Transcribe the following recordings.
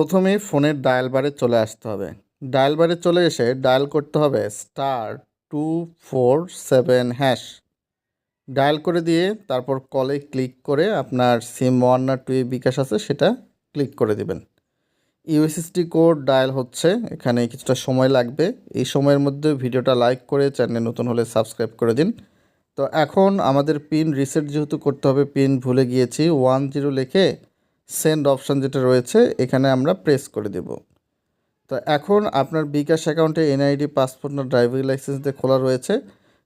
প্রথমে ফোনের ডায়াল বারে চলে আসতে হবে। ডায়াল বারে চলে এসে ডায়াল করতে হবে star two four seven hash. Dial করে দিয়ে তারপর কলে ক্লিক করে আপনার সিম ওয়ান না টু বিকাশ আছে সেটা ক্লিক করে দিবেন। ইউএসএসডি কোড ডায়াল হচ্ছে, এখানে কিছুটা সময় লাগবে। এই সময়ের মধ্যে ভিডিওটা লাইক করে চ্যানেল নতুন হলে সাবস্ক্রাইব করে দিন। তো এখন আমাদের পিন রিসেট যেহেতু করতে হবে, পিন ভুলে গিয়েছি, ওয়ান জিরো লিখে সেন্ড অপশান যেটা রয়েছে, এখানে আমরা প্রেস করে দেব। তো এখন আপনার বিকাশ অ্যাকাউন্টে এনআইডি, পাসপোর্ট না ড্রাইভিং লাইসেন্স দিয়ে খোলা রয়েছে,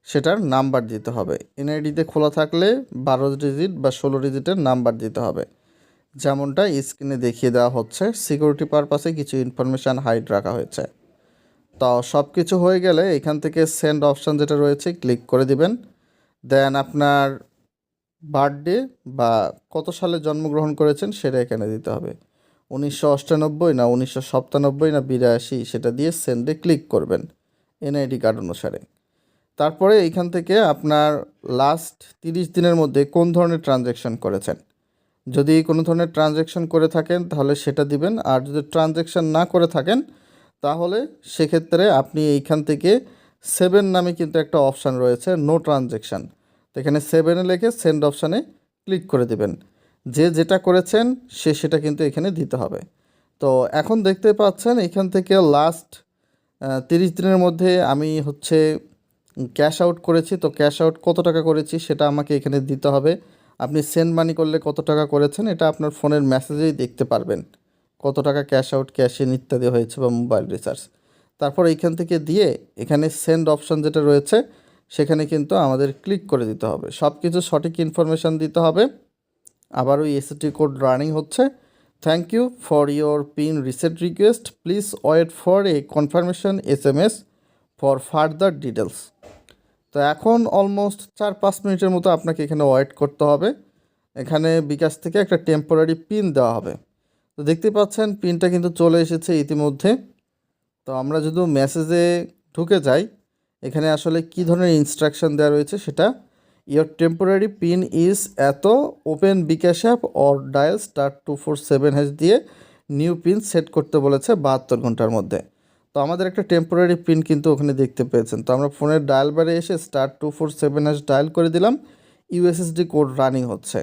সেটার নাম্বার দিতে হবে। এনআইডিতে খোলা থাকলে বারো ডিজিট বা ষোলো ডিজিটের নাম্বার দিতে হবে। যেমনটা স্ক্রিনে দেখিয়ে দেওয়া হচ্ছে সিকিউরিটি পারপাসে কিছু ইনফরমেশান হাইড রাখা হয়েছে। তো সব কিছু হয়ে গেলে এখান থেকে সেন্ড অপশান যেটা রয়েছে ক্লিক করে দিবেন। দেন আপনার বার্থডে বা কত সালে জন্মগ্রহণ করেছেন সেটা এখানে দিতে হবে। উনিশশো অষ্টানব্বই না উনিশশো সপ্তানব্বই না বিরাশি সেটা দিয়ে সেন্ডে ক্লিক করবেন এনআইডি কার্ড অনুসারে। তারপরে এইখান থেকে আপনার লাস্ট তিরিশ দিনের মধ্যে কোন ধরনের ট্রানজ্যাকশন করেছেন। যদি কোনো ধরনের ট্রানজ্যাকশন করে থাকেন তাহলে সেটা দিবেন, আর যদি ট্রানজ্যাকশন না করে থাকেন তাহলে সেক্ষেত্রে আপনি এইখান থেকে সেভেন নামে কিন্তু একটা অপশান রয়েছে, নো ট্রানজ্যাকশান। তো এখানে সেভেনে লিখে সেন্ড অপশানে ক্লিক করে দিবেন। যে যেটা করেছেন, সে সেটা কিন্তু এখানে দিতে হবে। তো এখন দেখতে পাচ্ছেন, এখান থেকে লাস্ট তিরিশ দিনের মধ্যে আমি হচ্ছে ক্যাশ আউট করেছি। তো ক্যাশ আউট কত টাকা করেছি সেটা আমাকে এখানে দিতে হবে। আপনি সেন্ড মানি করলে কত টাকা করেছেন, এটা আপনার ফোনের মেসেজেই দেখতে পারবেন। কত টাকা ক্যাশ আউট ক্যাশ ইন ইত্যাদি হয়েছে বা মোবাইল রিচার্জ তারপর এইখান থেকে দিয়ে এখানে সেন্ড অপশান যেটা রয়েছে সেখানে কিন্তু আমাদের ক্লিক করে দিতে হবে। সব কিছু সঠিক ইনফরমেশান দিতে হবে। আবার ওই এসএটি কোড রানিং হচ্ছে। Thank you for your PIN reset request please wait for a confirmation S M S for further details তো এখন অলমোস্ট চার পাঁচ মিনিটের মতো আপনাকে এখানে ওয়েট করতে হবে। এখানে বিকাশ থেকে একটা টেম্পোরারি পিন দেওয়া হবে। তো দেখতে পাচ্ছেন পিনটা কিন্তু চলে এসেছে ইতিমধ্যে। তো আমরা যদি মেসেজে ঢুকে যাই এখানে আসলে কী ধরনের ইনস্ট্রাকশন দেওয়া রয়েছে সেটা ইয়োর টেম্পোরারি পিন ইজ এত open bKash app or dial star two four seven hash দিয়ে নিউ পিন সেট করতে বলেছে বাহাত্তর ঘণ্টার মধ্যে। তো আমাদের একটা টেম্পোরারি পিন কিন্তু ওখানে দেখতে পেয়েছেন। তো আমরা ফোনের ডায়াল বারে এসে star two four seven hash dial করে দিলাম ইউএসএসডি কোড রানিং হচ্ছে।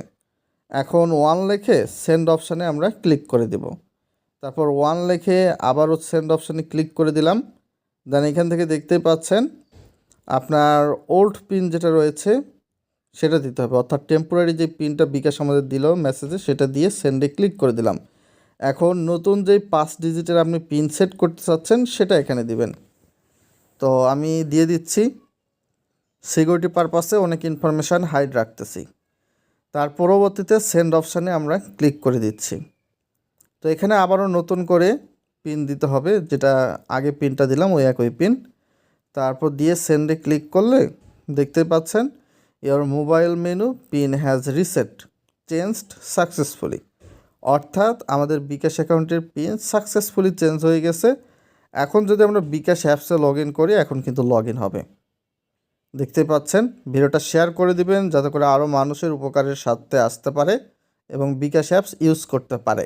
এখন ওয়ান লেখে সেন্ড অপশানে আমরা ক্লিক করে দেব। তারপর ওয়ান লেখে আবারও সেন্ড অপশানে ক্লিক করে দিলাম। দেন এখান থেকে দেখতেই পাচ্ছেন আপনার ওল্ড পিন যেটা রয়েছে, সেটা দিতে হবে। অর্থাৎ টেম্পোরারি যে পিনটা বিকাশ আমাদের দিল মেসেজে সেটা দিয়ে সেন্ডে ক্লিক করে দিলাম। এখন নতুন যে পাঁচ ডিজিটের আপনি পিন সেট করতে চাচ্ছেন, সেটা এখানে দিবেন। তো আমি দিয়ে দিচ্ছি। সিকিউরিটি পারপাসে অনেক ইনফরমেশান হাইড রাখতেছি। তার পরবর্তীতে সেন্ড অপশানে আমরা ক্লিক করে দিচ্ছি। তো এখানে আবারও নতুন করে পিন দিতে হবে, যেটা আগে পিনটা দিলাম, ওই একই পিন তারপর দিয়ে সেন্ডে ক্লিক করলে দেখতে পাচ্ছেন your mobile menu PIN has reset changed successfully অর্থাৎ আমাদের বিকাশ অ্যাকাউন্টের পিন সাকসেসফুলি চেঞ্জ হয়ে গেছে। এখন যদি আমরা বিকাশ অ্যাপসে লগ করি, এখন কিন্তু লগ হবে। দেখতে পাচ্ছেন, ভিডিওটা শেয়ার করে দিবেন, যাতে করে আরও মানুষের উপকারের সাথে আসতে পারে এবং বিকাশ অ্যাপস ইউজ করতে পারে।